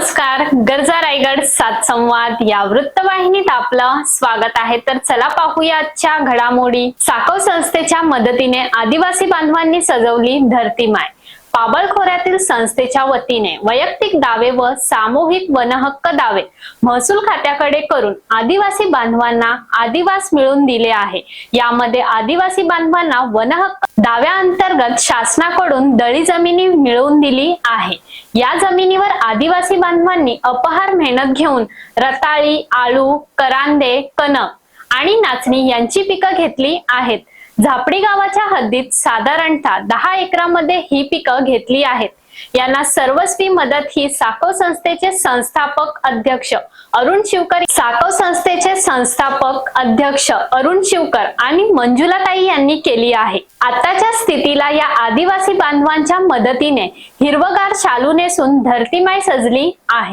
नमस्कार गरजा रायगड सात संवाद या वृत्तवाहिनीत आपलं स्वागत आहे. तर चला पाहूया आजच्या घडामोडी. साकव संस्थेच्या मदतीने आदिवासी बांधवांनी सजवली धरती माय पाबळखोऱ्यातील संस्थेच्या वतीने वैयक्तिक दावे व सामूहिक वनहक्क दावे महसूल खात्याकडे करून आदिवासी बांधवांना आदिवास मिळवून दिले आहे. यामध्ये आदिवासी बांधवांना वनहक्क दाव्याअंतर्गत शासनाकडून दळी जमिनी मिळवून दिली आहे. या जमिनीवर आदिवासी बांधवांनी अपहार मेहनत घेऊन रताळी आळू करांदे कणक आणि नाचणी यांची पिकं घेतली आहेत. झापडी गावाच्या हद्दीत साधारणतः दहा एकरामध्ये ही पिकं घेतली आहेत. यांना सर्वस्वी मदत ही साकव संस्थेचे संस्थापक अध्यक्ष अरुण शिवकर साकव संस्थेचे संस्थापक अध्यक्ष अरुण शिवकर आणि मंजुलाताई यांनी केली आहे. आताच्या स्थितीला या आदिवासी बांधवांच्या मदतीने हिरवगार शालू नेसून धरतीमाय सजली आहे.